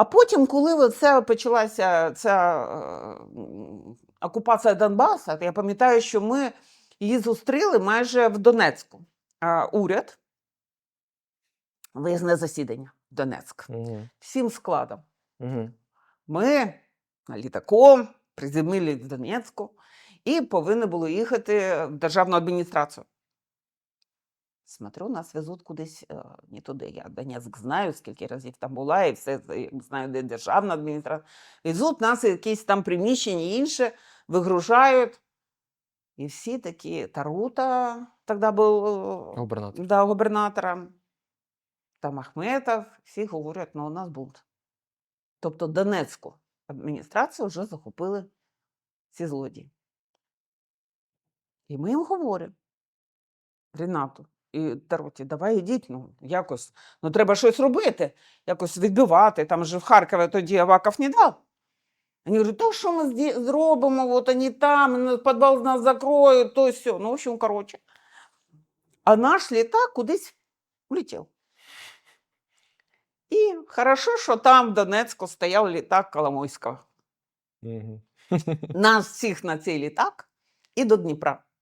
А потім, коли це почалася ця е, окупація Донбаса, я пам'ятаю, що ми її зустріли майже в Донецьку. А, уряд, виїзне засідання в Донецьк, Угу. всім складом. Угу. Ми літаком приземлились в Донецьку і повинні були їхати в державну адміністрацію. Смотрю, нас везуть кудись е, не туди. Я Донецьк знаю, скільки разів там була, і все знаю, де державна адміністрація. Везуть нас якісь там приміщення інше, вигружають. І всі такі Тарута тоді був е, Губернатор. да, губернатором, там Ахметов, всі говорять, ну у нас бунт. Тобто Донецьку адміністрацію вже захопили ці злодії. І ми їм говоримо, Ренату і Таруті, давай йдіть, ну якось, ну треба щось робити, якось відбивати. Там же в Харкові тоді Аваков не дав. Вони говорять, то що ми зробимо, от вони там, ну, підвал нас закроють, то все. Ну, в общем, коротше. А наш літак кудись улетів. І хорошо, що там в Донецьку стояв літак Коломойського. Нас всіх на цей літак і до Дніпра.